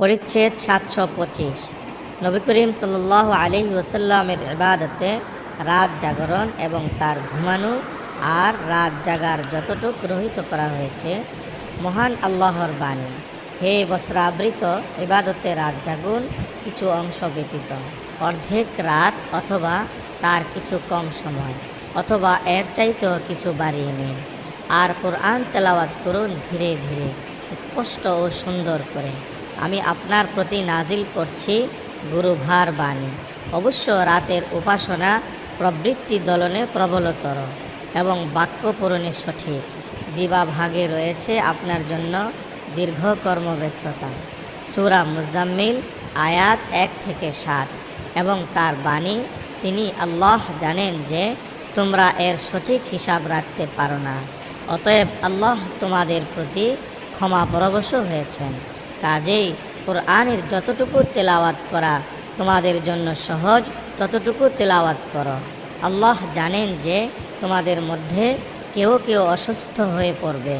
পরিচ্ছেদ সাতশো পঁচিশ। নবী করিম সাল্লাহ আলহি ওসাল্লামের ইবাদতে রাত জাগরণ এবং তার ঘুমানো আর রাত জাগার যতটুক রহিত করা হয়েছে, মহান আল্লাহর বাণী। হে বস্ত্রাবৃত, ইবাদতে রাত জাগুন, কিছু অংশ ব্যতীত। অর্ধেক রাত অথবা তার কিছু কম সময়, অথবা এর চাইতেও কিছু বাড়িয়ে নিন। আর কোরআন তেলাওয়াত করুন ধীরে ধীরে, স্পষ্ট ও সুন্দর করে। আমি আপনার প্রতি নাজিল করছি গুরুভার বাণী। অবশ্য রাতের উপাসনা প্রবৃত্তি দলনে প্রবলতর এবং বাক্য পূরণে সঠিক। দিবা ভাগে রয়েছে আপনার জন্য দীর্ঘ কর্মব্যস্ততা। সুরা মুজাম্মিল, আয়াত এক থেকে সাত এবং তার বাণী, তিনি আল্লাহ জানেন যে তোমরা এর সঠিক হিসাব রাখতে পারো না। অতএব আল্লাহ তোমাদের প্রতি ক্ষমা পরবশ হয়েছেন। কাজেই কোরআনের যতটুকু তেলাওয়াত করা, তোমাদের জন্য সহজ ততটুকু তেলাওয়াত করো। আল্লাহ জানেন যে তোমাদের মধ্যে কেউ কেউ অসুস্থ হয়ে পড়বে,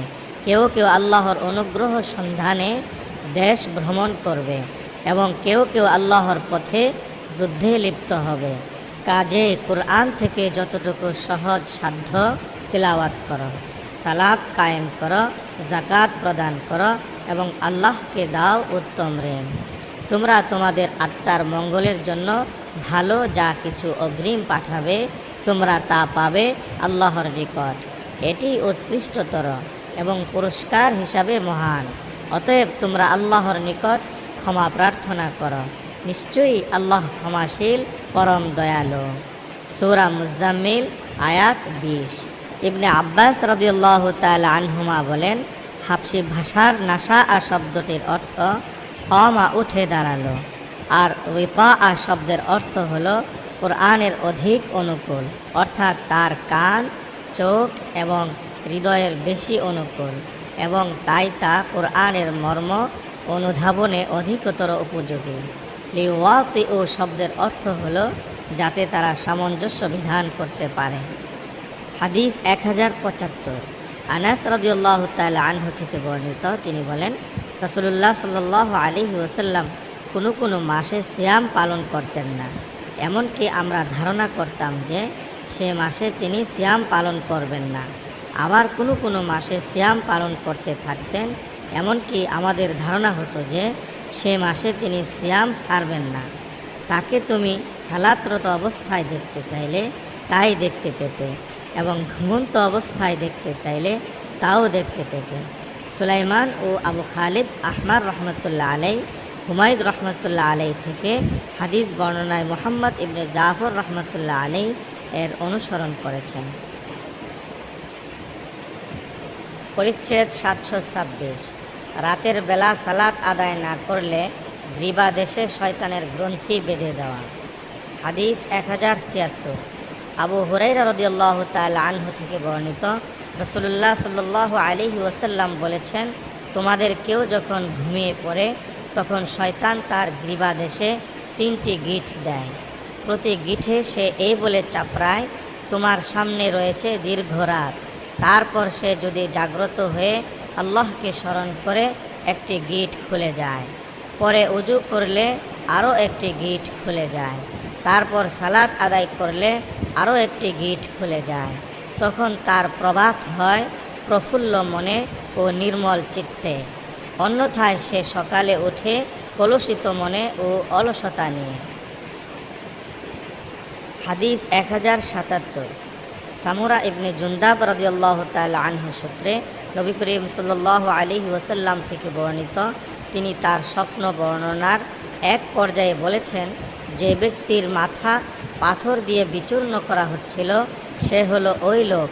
কেউ কেউ আল্লাহর অনুগ্রহ সন্ধানে দেশ ভ্রমণ করবে এবং কেউ কেউ আল্লাহর পথে যুদ্ধে লিপ্ত হবে। কাজে কোরআন থেকে যতটুকু সহজ সাধ্য তেলাওয়াত করো সালাদ কায়েম করো জাকাত প্রদান করো এবং আল্লাহকে দাও উত্তম রেন তোমরা তোমাদের আত্মার মঙ্গলের জন্য ভালো যা কিছু অগ্রিম পাঠাবে, তোমরা তা পাবে আল্লাহর নিকট। এটি উৎকৃষ্টতর এবং পুরস্কার হিসাবে মহান। অতএব তোমরা আল্লাহর নিকট ক্ষমা প্রার্থনা করো। নিশ্চয়ই আল্লাহ ক্ষমাশীল, পরম দয়ালু। সূরা মুজাম্মিল, আয়াত বিশ। ইবনে আব্বাস রদিউল্লাহ তাল আনহুমা বলেন হাফসি ভাষার নাসা আ শব্দটির অর্থ কমা উঠে দাঁড়াল। আর রিতা আ শব্দের অর্থ হল কোরআনের অধিক অনুকূল, অর্থাৎ তার কান, চোখ এবং হৃদয়ের বেশি অনুকূল এবং তাই তা কোরআনের মর্ম অনুধাবনে অধিকতর উপযোগী। লিওয়াতি ও শব্দের অর্থ হল যাতে তারা সামঞ্জস্য বিধান করতে পারে। হাদিস এক হাজার পঁচাত্তর। আনাস রদিউল্লাহ তাল আনহু থেকে বর্ণিত, তিনি বলেন রসুল্লাহ সাল্লাহ আলিহি ওসাল্লাম কোনো কোনো মাসে সিয়াম পালন করতেন না। এমনকি আমরা ধারণা করতাম যে সে মাসে তিনি সিয়াম পালন করবেন না। আবার কোনো কোনো মাসে সিয়াম পালন করতে থাকতেন, এমনকি আমাদের ধারণা হতো যে সে মাসে তিনি সিয়াম সারবেন না। তাকে তুমি সালাতরত অবস্থায় দেখতে চাইলে তাই দেখতে পেতে। এবং ঘুমন্ত অবস্থায় দেখতে চাইলে তাও দেখতে পেতে। সুলাইমান ও আবু খালিদ আহমার রহমতুল্লাহ আলাই, হুমায়ুদ রহমতুল্লাহ আলাই থেকে হাদিস বর্ণনায় মোহাম্মদ ইবনে জাফর রহমতুল্লাহ আলাই এর অনুসরণ করেছেন। পরিচ্ছেদ সাতশো ছাব্বিশ। রাতের বেলা সালাত আদায় না করলে গ্রীবা দেশে শয়তানের গ্রন্থি বেঁধে দেওয়া। হাদিস এক হাজার ছিয়াত্তর। আবু হুরাইরা রদিয়াল্লাহ তাল আনহু থেকে বর্ণিত। রসুল্লাহ সাল্লাহ আলিহি ওসাল্লাম বলেছেন, তোমাদের কেউ যখন ঘুমিয়ে পড়ে, তখন শয়তান তার গ্রীবা দেশে তিনটি গিঠ দেয়। প্রতি গিঠে সে এই বলে চাপড়ায়, তোমার সামনে রয়েছে দীর্ঘ রাত। তারপর সে যদি জাগ্রত হয়ে আল্লাহকে স্মরণ করে, একটি গিট খুলে যায়। পরে উজু করলে আরও একটি গিট খুলে যায়। তারপর সালাত আদায় করলে আরও একটি গিট খুলে যায়। তখন তার প্রভাত হয় প্রফুল্ল মনে ও নির্মল চিত্তে। অন্যথায় সে সকালে উঠে কলুষিত মনে ও অলসতা নিয়ে। হাদিস এক হাজার সাতাত্তর। সামুরা ইবনে জুন্দাব রদিয়াল্লাহ তাল আনহু সূত্রে নবী করিম সাল্লাহ আলী ওসাল্লাম থেকে বর্ণিত, তিনি তার স্বপ্ন বর্ণনার এক পর্যায়ে বলেছেন যে ব্যক্তির মাথা পাথর দিয়ে বিচূর্ণ করা হচ্ছিল, সে হলো ওই লোক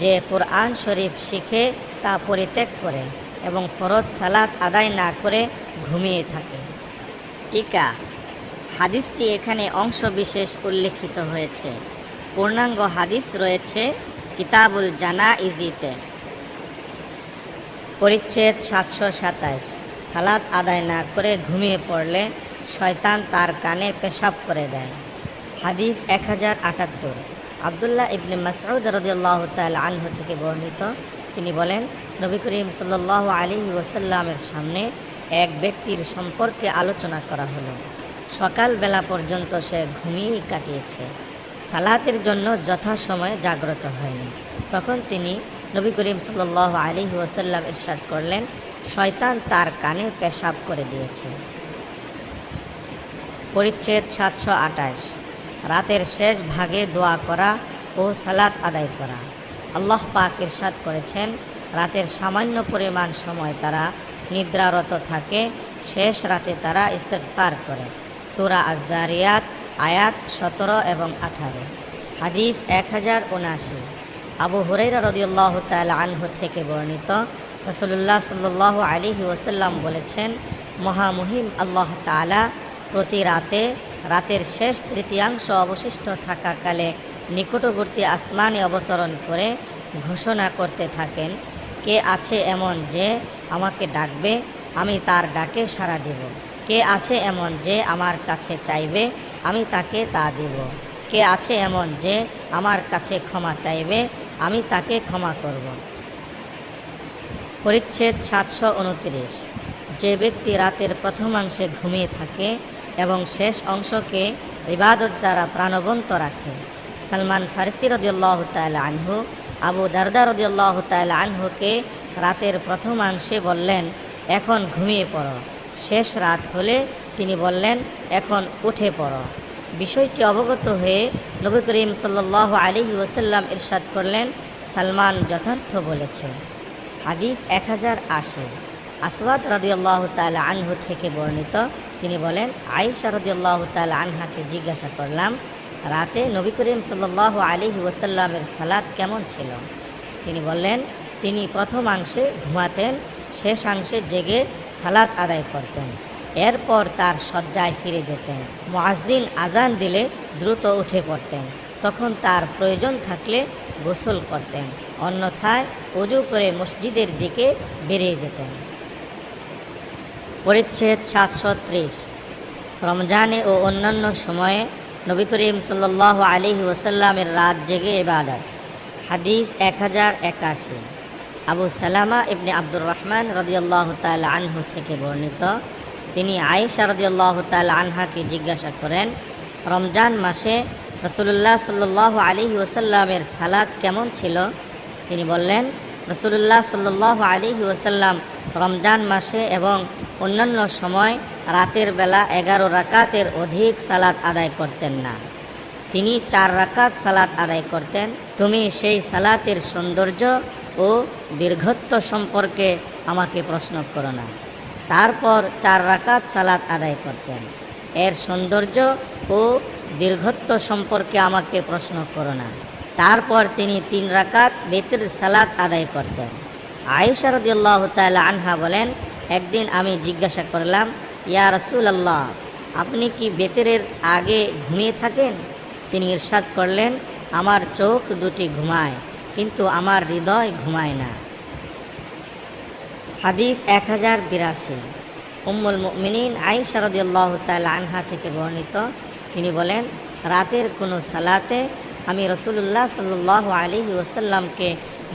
যে কোরআন শরীফ শিখে তা পরিত্যাগ করে এবং ফরজ সালাত আদায় না করে ঘুমিয়ে থাকে। টিকা। হাদিসটি এখানে অংশ বিশেষ উল্লেখিত হয়েছে। পূর্ণাঙ্গ হাদিস রয়েছে কিতাবুল জানা ইজিতে পরিচ্ছেদ সাতশো সাতাশ। সালাদ আদায় না করে ঘুমিয়ে পড়লে শয়তান তার কানে পেশাব করে দেয়। হাদিস এক হাজার আটাত্তর। আবদুল্লাহ ইবনে মাসউদ রদিয়াল্লাহ তাল আনহু থেকে বর্ণিত। তিনি বলেন, নবী করিম সাল্লাহ আলী ওসাল্লামের সামনে এক ব্যক্তির সম্পর্কে আলোচনা করা হলো। সকালবেলা পর্যন্ত সে ঘুমিয়েই কাটিয়েছে। সালাতের জন্য যথাসময়ে জাগ্রত হয়নি। তখন তিনি নবী করিম সাল আলী ওসাল্লাম ইরশাদ করলেন, শয়তান তার কানে পেশাব করে দিয়েছে। পরিচ্ছেদ সাতশো আঠাশ। রাতের শেষ ভাগে দোয়া করা ও সালাত আদায় করা। আল্লাহ পাক ইরশাদ করেছেন, রাতের সামান্য পরিমাণ সময় তারা নিদ্রারত থাকে, শেষ রাতে তারা ইস্তেকফার করে। সুরা আজারিয়াত আয়াত সতেরো এবং আঠারো। হাদিস এক হাজার উনাশি আবু হুরাইরা রদিউল্লাহ তাল আনহু থেকে বর্ণিত রসুল্লাহ সাল্লাহ আলী ওসাল্লাম বলেছেন মহামহিম আল্লাহ তালা প্রতি রাতে, রাতের শেষ তৃতীয়াংশ অবশিষ্ট থাকাকালে নিকটবর্তী আসমানে অবতরণ করে ঘোষণা করতে থাকেন, কে আছে এমন যে আমাকে ডাকবে, আমি তার ডাকে সাড়া দেব। কে আছে এমন যে আমার কাছে চাইবে, আমি তাকে তা দেব। কে আছে এমন যে আমার কাছে ক্ষমা চাইবে, আমি তাকে ক্ষমা করব। পরিচ্ছেদ সাতশো উনত্রিশ। যে ব্যক্তি রাতের প্রথমাংশে ঘুমিয়ে থাকে এবং শেষ অংশকে ইবাদত দ্বারা প্রাণবন্ত রাখে। সালমান ফারসি রদিউল্লাহ তাল আনহু, আবু দারদা রদিউল্লাহ তাল আনহুকে রাতের প্রথমাংশে বললেন, এখন ঘুমিয়ে পড়ো। শেষ রাত হলে তিনি বললেন, এখন উঠে পড়ো। বিষয়টি অবগত হয়ে নবী করিম সাল্লাহ আলী ওসাল্লাম ইরশাদ করলেন, সালমান যথার্থ বলেছে। হাদিস এক হাজার আশি। আসওয়াদ রদিয়াল্লাহ তাল আনহু থেকে বর্ণিত তিনি বলেন, আয়েশা রদিয়াল্লাহ তাল আনহাকে জিজ্ঞাসা করলাম, রাতে নবী করিম সাল্লাহ আলী ওসাল্লামের সালাদ কেমন ছিল? তিনি বললেন, তিনি প্রথমাংশে ঘুমাতেন শেষাংশে জেগে সালাত আদায় করতেন। এরপর তার শয্যায় ফিরে যেতেন। মুআজ্জিন আজান দিলে দ্রুত উঠে পড়তেন। তখন তার প্রয়োজন থাকলে গোসল করতেন। অন্যথায় অজু করে মসজিদের দিকে বেরিয়ে যেতেন। পরিচ্ছেদ সাতশো ত্রিশ। রমজানে ও অন্যান্য সময়ে নবী করিম সাল্লাহ আলী ওসাল্লামের রাত জেগে ইবাদত। হাদিস এক হাজার একাশি। আবু সালামা ইবনে আব্দুর রহমান রদিয়াল্লাহ তাল আনহু থেকে বর্ণিত। তিনি আয়েশা রদিয়াল্লাহ তাল আনহাকে জিজ্ঞাসা করেন, রমজান মাসে রসুল্লাহ সাল্লাহ আলী ওসাল্লামের সালাদ কেমন ছিল? তিনি বললেন রসুল্লাহ সাল্লাহ আলী ওসাল্লাম রমজান মাসে এবং অন্যান্য সময় রাতের বেলা এগারো রাকাতের অধিক সালাত আদায় করতেন না। তিনি চার রাকাত সালাত আদায় করতেন। তুমি সেই সালাতের সৌন্দর্য ও দীর্ঘত্ব সম্পর্কে আমাকে প্রশ্ন করো না। তারপর চার রাকাত সালাত আদায় করতেন। এর সৌন্দর্য ও দীর্ঘত্ব সম্পর্কে আমাকে প্রশ্ন করো না। তারপর তিনি তিন রাকাত বেতের সালাত আদায় করতেন। আয়েশা রদিয়াল্লাহ তাআলা আনহা বলেন একদিন আমি জিজ্ঞাসা করলাম, ইয়া আল্লাহ আপনি কি বেতেরের আগে ঘুমিয়ে থাকেন? তিনি ইরশাদ করলেন, আমার চোখ দুটি ঘুমায়, কিন্তু আমার হৃদয় ঘুমায় না। হাদিস এক হাজার বিরাশি। উম্মুল মিনীন আই শারদুল্লাহ তাল আনহা থেকে বর্ণিত। তিনি বলেন, রাতের কোনো সালাতে আমি রসুল্লাহ সাল্লাহ আলী ওসাল্লামকে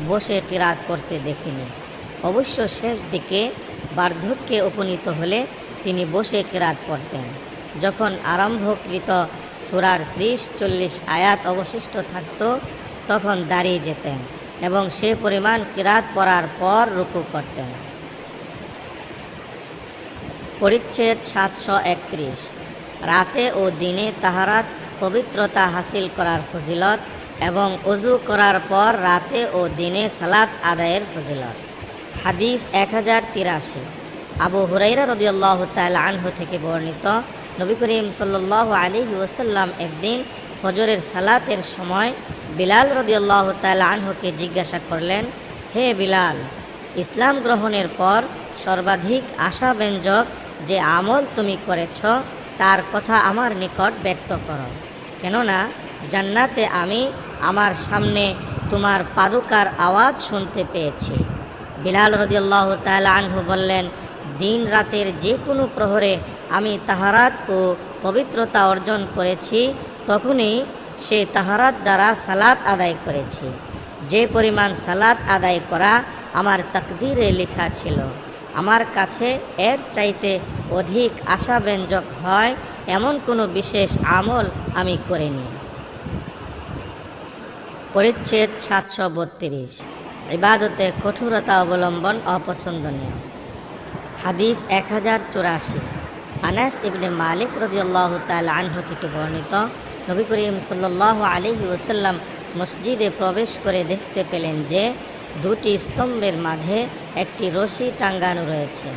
বসে টিরাত করতে দেখিনি। অবশ্য শেষ দিকে বার্ধক্যে উপনীত হলে তিনি বসে কিরাত পড়তেন। যখন আরম্ভকৃত সুরার ত্রিশ চল্লিশ আয়াত অবশিষ্ট থাকত, তখন দাঁড়িয়ে যেতেন এবং সে পরিমাণ কিরাত পড়ার পর রুকু করতেন। পরিচ্ছেদ সাতশো একত্রিশ। রাতে ও দিনে তাহারাত পবিত্রতা হাসিল করার ফজিলত এবং অজু করার পর রাতে ও দিনে সালাত আদায়ের ফজিলত। হাদিস এক হাজার তিরাশি। আবু হুরাইরা রদিয়াল্লাহ তাল আনহু থেকে বর্ণিত, নবী করিম সাল্লাহ আলী ওসাল্লাম একদিন ফজরের সালাতের সময় বিলাল রদিয়াল্লাহ তাল আনহুকে জিজ্ঞাসা করলেন, হে বিলাল, ইসলাম গ্রহণের পর সর্বাধিক আশাব্যঞ্জক যে আমল তুমি করেছ, তার কথা আমার নিকট ব্যক্ত করো। কেননা জান্নাতে আমি আমার সামনে তোমার পাদুকার আওয়াজ শুনতে পেয়েছি। বিলাল রদিয়াল্লাহ তাল আনহু বললেন, দিন রাতের যে কোনো প্রহরে আমি তাহারাত ও পবিত্রতা অর্জন করেছি, তখনই সে তাহারাত দ্বারা সালাত আদায় করেছি। যে পরিমাণ সালাত আদায় করা আমার তাকদিরে লেখা ছিল, আমার কাছে এর চাইতে অধিক আশাব্যঞ্জক হয় এমন কোনো বিশেষ আমল আমি করিনি। পরিচ্ছেদ সাতশো বত্রিশ। ইবাদতে কঠোরতা অবলম্বন অপছন্দনীয়। হাদিস এক হাজার চুরাশি। আনাস ইবনে মালিক রদিয়াল্লাহ তাল আনহু থেকে বর্ণিত, নবী করিম সাল্লাহ আলহি ওসাল্লাম মসজিদে প্রবেশ করে দেখতে পেলেন যে, দুটি স্তম্ভের মাঝে একটি রশি টাঙ্গানো রয়েছে।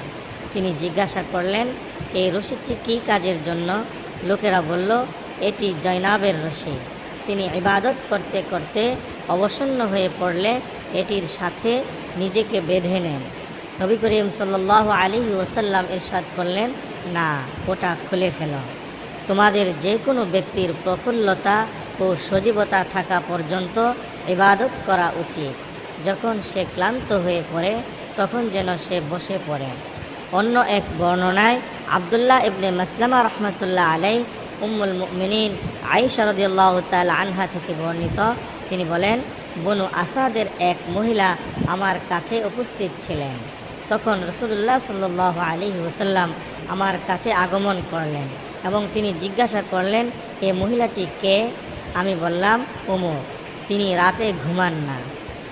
তিনি জিজ্ঞাসা করলেন, এই রশিটি কী কাজের জন্য? লোকেরা বলল, এটি জৈনাবের রশি। তিনি ইবাদত করতে করতে অবসন্ন হয়ে পড়লে এটির সাথে নিজেকে বেঁধে নেন। নবী করিম সাল্লাহ আলী ওসাল্লাম ইরশাদ করলেন, না, ওটা খুলে ফেল। তোমাদের যে কোনো ব্যক্তির প্রফুল্লতা ও সজীবতা থাকা পর্যন্ত ইবাদত করা উচিত। যখন সে ক্লান্ত হয়ে পড়ে, তখন যেন সে বসে পড়ে। অন্য এক বর্ণনায় আবদুল্লাহ ইবনে মাসলামা রহমতুল্লাহ আলাই উম্মুল মুমিনিন আইসা রদিয়াল্লাহ তাল আনহা থেকে বর্ণিত। তিনি বলেন বনু আসাদের এক মহিলা আমার কাছে উপস্থিত ছিলেন। তখন রসুল্লাহ সাল্লাহ আলী ওসাল্লাম আমার কাছে আগমন করলেন এবং তিনি জিজ্ঞাসা করলেন, এ মহিলাটি কে? আমি বললাম অমুক তিনি রাতে ঘুমান না।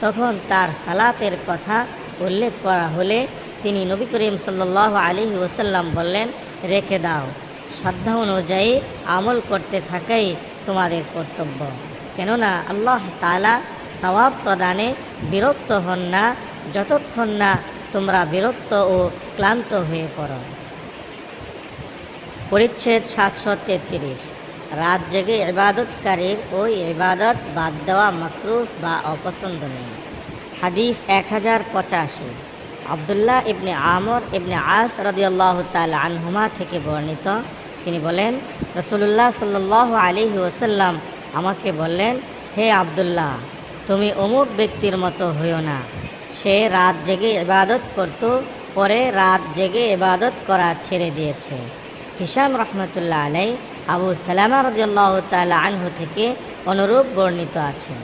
তখন তার সালাতের কথা উল্লেখ করা হলে তিনি নবী করিম সাল্লাহ আলী ওসাল্লাম বললেন, রেখে দাও। শ্রদ্ধা অনুযায়ী আমল করতে থাকাই তোমাদের কর্তব্য। কেননা আল্লাহ তালা সওয়াব প্রদানে বিরক্ত হন না, যতক্ষণ না তোমরা বিরক্ত ও ক্লান্ত হয়ে পড়ো। পরিচ্ছেদ সাতশো তেত্রিশ। রাত জেগে ইবাদতকারীর ওই ইবাদত বাদ দেওয়া মাকরু বা অপছন্দনীয়। হাদিস এক হাজার পঁচাশি। আবদুল্লাহ ইবনে আমর ইবনে আস রদিয়াল্লাহ তাল আনহুমা থেকে বর্ণিত। তিনি বলেন রসুল্লাহ সাল্লাহ আলী ওসাল্লাম আমাকে বললেন, হে আবদুল্লাহ তুমি অমুক ব্যক্তির মতো হইও না। সে রাত জেগে ইবাদত করত, পরে রাত জেগে ইবাদত করা ছেড়ে দিয়েছে। হিসাম রহমতুল্লাহ আলাই আবু সালামা রদিয়াল্লাহ তালা আনহু থেকে অনুরূপ বর্ণিত আছে।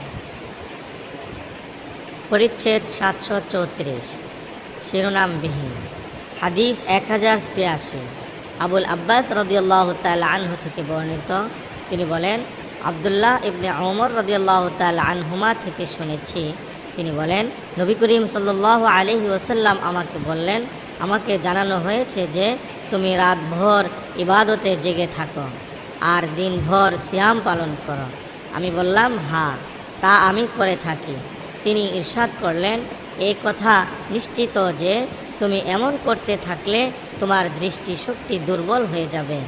পরিচ্ছেদ সাতশো চৌত্রিশ। শিরোনামবিহীন। হাদিস এক হাজার ছিয়াশি। আবুল আব্বাস রদিয়াল্লাহ তাল আনহু থেকে বর্ণিত। তিনি বলেন আবদুল্লাহ ইবনে ওমর রদিয়াল্লাহ তাল আনহুমা থেকে শুনেছি। তিনি বলেন, নবী করিম সাল্লাহ আলহি ওসাল্লাম আমাকে বললেন, আমাকে জানানো হয়েছে যে তুমি রাতভর ইবাদতে জেগে থাকো আর দিনভর সিয়াম পালন করো। আমি বললাম, হা, তা আমি করে থাকি। তিনি ইরশাদ করলেন এই কথা নিশ্চিত যে তুমি এমন করতে থাকলে তোমার দৃষ্টিশক্তি দুর্বল হয়ে যাবে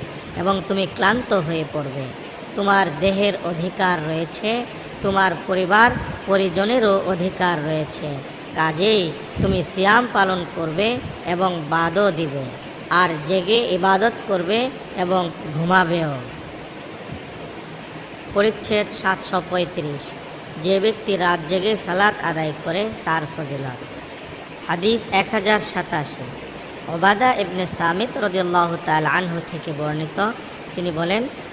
এবং তুমি ক্লান্ত হয়ে পড়বে। তোমার দেহের অধিকার রয়েছে, তোমার পরিবার পরিজনেরও অধিকার রয়েছে। কাজেই তুমি সিয়াম পালন করবে এবং বাদও দিবে, আর জেগে ইবাদত করবে এবং ঘুমাবেও। পরিচ্ছেদ সাতশো পঁয়ত্রিশ। যে ব্যক্তি রাত জেগে সালাত আদায় করে তার ফজিলত। হাদিস এক হাজার সাতাশি। ওবাদা ইবনে সামিত রদিয়াল্লাহ তাল আনহু থেকে বর্ণিত। তিনি বলেন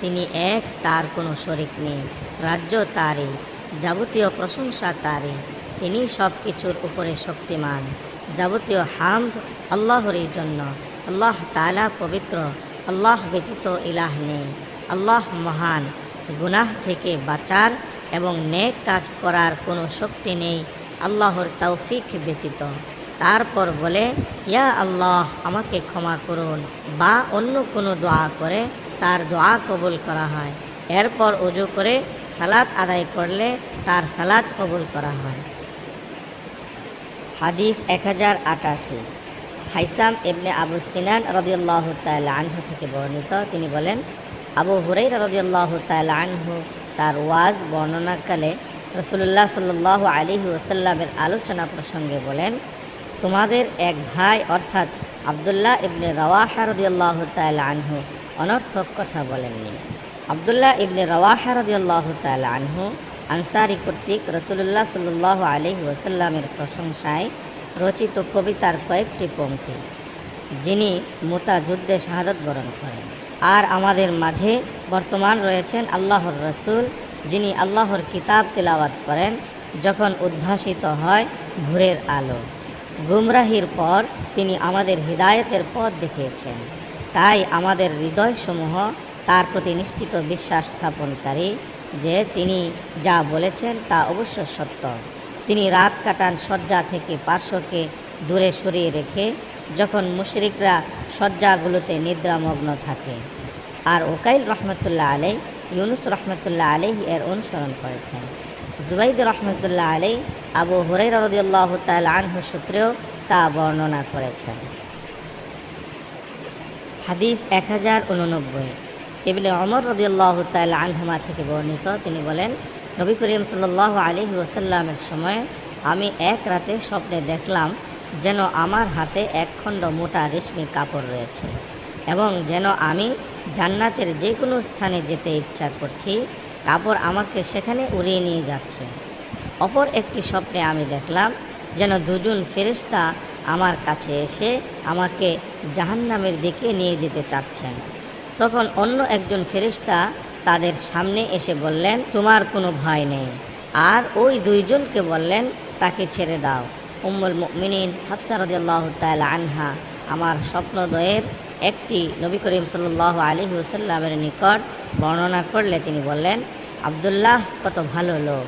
তিনি এক, তার কোনো শরিক নেই, রাজ্য তারই যাবতীয় প্রশংসা তারই তিনি সব কিছুর উপরে শক্তিমান, যাবতীয় হামদ আল্লাহরই জন্য, আল্লাহ তালা পবিত্র, আল্লাহ ব্যতীত ইলাহ নেই, আল্লাহ মহান, গুনাহ থেকে বাঁচার এবং নেক কাজ করার কোনো শক্তি নেই, আল্লাহর তৌফিক ব্যতীত, তারপর বলে, ইয়া আল্লাহ আমাকে ক্ষমা করুন, বা অন্য কোনো দোয়া করে তার দোয়া কবুল করা হয়। এরপর উজু করে সালাত আদায় করলে তার সালাত কবুল করা হয়। হাদিস এক হাজার আটাশি। হাইসাম ইবনে আবু সিনান রদিয়াল্লাহ তাল আনহু থেকে বর্ণিত। তিনি বলেন, আবু হুরাই রদিয়াল্লাহ তাল আনহু তার ওয়াজ বর্ণনাকালে রসুল্লাহ সাল্লাহ আলী ওসাল্লামের আলোচনা প্রসঙ্গে বলেন, তোমাদের এক ভাই অর্থাৎ আবদুল্লাহ ইবনে রওয়াহা রদিয়াল্লাহ তাল আনহু অনর্থক কথা বলেননি। আবদুল্লাহ ইবনে রওয়াহা রদিয়াল্লাহ তাল আনহু আনসারি কর্তৃক রসুল্লাহ সাল্লাহ আলহি ওসাল্লামের প্রশংসায় রচিত কবিতার কয়েকটি পঙ্ক্তি, যিনি মোতা যুদ্ধে শাহাদত বরণ করেন। আর আমাদের মাঝে বর্তমান রয়েছেন আল্লাহর রসুল, যিনি আল্লাহর কিতাব তেলাওয়াত করেন, যখন উদ্ভাসিত হয় ভোরের আলো। গুমরাহির পর তিনি আমাদের হৃদায়তের পথ দেখিয়েছেন। তাই আমাদের হৃদয়সমূহ তার প্রতি নিশ্চিত বিশ্বাস স্থাপনকারী যে তিনি যা বলেছেন তা অবশ্য সত্য। তিনি রাত কাটান শয্যা থেকে পার্শ্বকে দূরে সরিয়ে রেখে যখন মুশরিকরা শয্যাগুলোতে নিদ্রামগ্ন থাকে। আর ওকাইল রহমতুল্লাহ আলাই, ইউনুস রহমতুল্লাহ আলাই এর অনুসরণ করেছেন। জুবাইদ রহমতুল্লাহ আলাই আবু হুরাই রদিয়াল্লাহ তাল আনহু সূত্রেও তা বর্ণনা করেছেন। হাদিস এক হাজার উননব্বই। ইবনে অমর রদিয়াল্লাহ তাল আনহুমা থেকে বর্ণিত, তিনি বলেন, নবী করিম সাল্লাহ আলী ওসাল্লামের সময় আমি এক রাতে স্বপ্নে দেখলাম যেন আমার হাতে একখণ্ড মোটা রেশমি কাপড় রয়েছে এবং যেন আমি জান্নাতের যে কোনো স্থানে যেতে ইচ্ছা করছি, কাপড় আমাকে সেখানে উড়িয়ে নিয়ে যাচ্ছে। অপর একটি স্বপ্নে আমি দেখলাম যেন দুজন ফেরিস্তা আমার কাছে এসে আমাকে জাহান্নামের দিকে নিয়ে যেতে চাচ্ছেন। তখন অন্য একজন ফেরিস্তা তাদের সামনে এসে বললেন, তোমার কোনো ভয় নেই। আর ওই দুইজনকে বললেন, তাকে ছেড়ে দাও। উম্মুল মিনিন হাফসা আনহা, আমার স্বপ্নদয়ের একটি নবী করিম সাল্লাহ আলী ওসাল্লামের নিকট বর্ণনা করলে তিনি বললেন, আবদুল্লাহ কত ভালো লোক।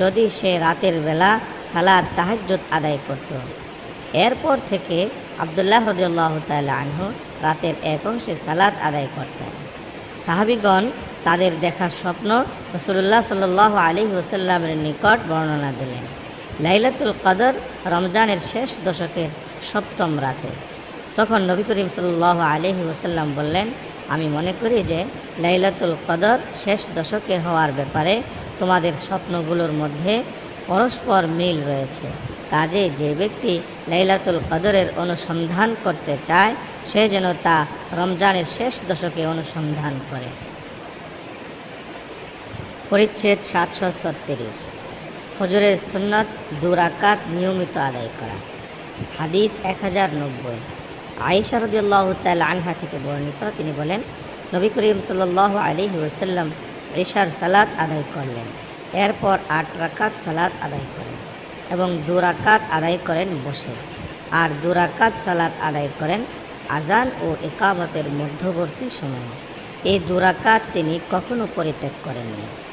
যদি সে রাতের বেলা সালাদ তাহাজ্জত আদায় করত এরপর থেকে আবদুল্লাহ রদিয়াল্লাহ তাল আনহু রাতের এক অংশে সালাদ আদায় করতেন। সাহাবিগণ তাদের দেখা স্বপ্ন রসুল্লাহ সাল্লাহ আলী ওসাল্লামের নিকট বর্ণনা দিলেন। লাইলাতুল কদর রমজানের শেষ দশকের সপ্তম রাতে। তখন নবী করিম সাল্লাহ আলহি ওসাল্লাম বললেন, আমি মনে করি যে লাইলাতুল কদর শেষ দশকে হওয়ার ব্যাপারে তোমাদের স্বপ্নগুলোর মধ্যে পরস্পর মিল রয়েছে। কাজে যে ব্যক্তি লাইলাতুল কদরের অনুসন্ধান করতে চায়, সে যেন তা রমজানের শেষ দশকে অনুসন্ধান করে। পরিচ্ছেদ সাতশো ছত্রিশ। ফজরের সুন্নত দুরাকাত নিয়মিত আদায় করা। হাদিস এক হাজার নব্বই। আয়েশা রদিয়াল্লাহ তাল আনহা থেকে বর্ণিত, তিনি বলেন, নবী করিম সাল্লাহ আলী ওসাল্লাম ঈশার সালাত আদায় করলেন। এরপর আট রাকাত সালাত আদায় করেন। এবং দুরাকাত আদায় করেন বসে। আর দুরাকাত সালাত আদায় করেন আজান ও একাবতের মধ্যবর্তী সময়ে। এই দুরাকাত তিনি কখনো পরিত্যাগ করেননি।